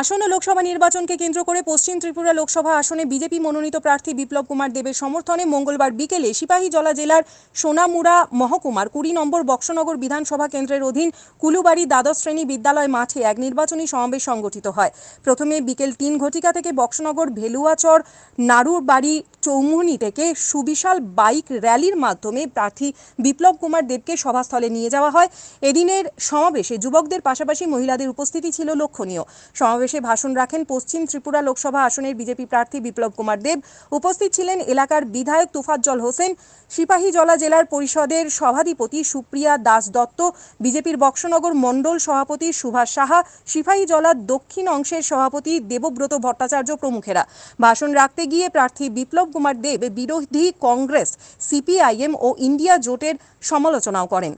আসন্ন লোকসভা নির্বাচনকে কেন্দ্র করে পশ্চিম ত্রিপুরা লোকসভা আসনে বিজেপি মনোনীত প্রার্থী বিপ্লব কুমার দেবের সমর্থনে মঙ্গলবার বিকেলে সিপাহীজলা জেলার সোনামুড়া মহকুমার কুড়ি নম্বর বক্সনগর বিধানসভা কেন্দ্রের অধীন কুলুবাড়ি দ্বাদশ শ্রেণি বিদ্যালয় মাঠে এক নির্বাচনী সমাবেশ সংগঠিত হয়। প্রথমে বিকেল তিন ঘটিকা থেকে বক্সনগর, ভেলুয়াচর নাড়ুবাড়ি চৌমুহনী থেকে সুবিশাল বাইক র্যালির মাধ্যমে প্রার্থী বিপ্লব কুমার দেবকে সভাস্থলে নিয়ে যাওয়া হয়। এদিনের সমাবেশে যুবকদের পাশাপাশি মহিলাদের উপস্থিতি ছিল লক্ষণীয়। সমাবেশে ভাষণ রাখেন পশ্চিম ত্রিপুরা লোকসভা আসনের বিজেপি প্রার্থী বিপ্লব কুমার দেব। উপস্থিত ছিলেন এলাকার বিধায়ক তুফাজ্জল হোসেন সিপাহীজলা জেলার পরিষদের সভাধিপতি সুপ্রিয়া দাস দত্ত, বিজেপির বক্সনগর মণ্ডল সভাপতি সুভাষ সাহা সিপাহীজলার দক্ষিণ অংশের সভাপতি দেবব্রত ভট্টাচার্য প্রমুখেরা। ভাষণ রাখতে গিয়ে প্রার্থী বিপ্লব কুমার দেব বিরোধী কংগ্রেস, সিপিআইএম ও ইন্ডিয়া জোটের সমালোচনাও করেন।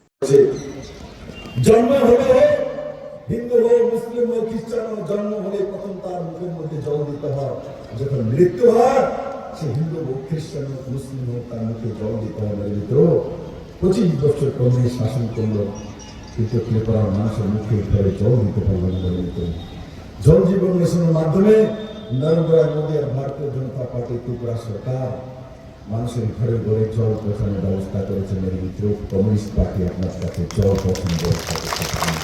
জন্ম হলে হিন্দু মুসলিম হোক খ্রিস্টান জন্ম হলে প্রথম তার মুখের মধ্যে জল দিতে হয়। যখন মৃত্যু হয়, সে হিন্দু হোক খ্রিস্টান হোক মুসলিম হোক তার মুখে জল দিতে হবে মিত্র পঁচিশ বছর কংগ্রেস শাসন করল। কিন্তু ত্রিপুরার মানুষের মুখে ঘরে জল দিতে পারবে না মিত্র জল জীবন মিশনের মাধ্যমে নরেন্দ্র মোদী আর ভারতীয় জনতা পার্টি ত্রিপুরা সরকার মানুষের ঘরে ঘরে জল পৌঁছানোর ব্যবস্থা করেছে মেরে মিত্র কমিউনিস্ট পার্টি আপনার কাছে জল পৌঁছানোর ব্যবস্থা করতে।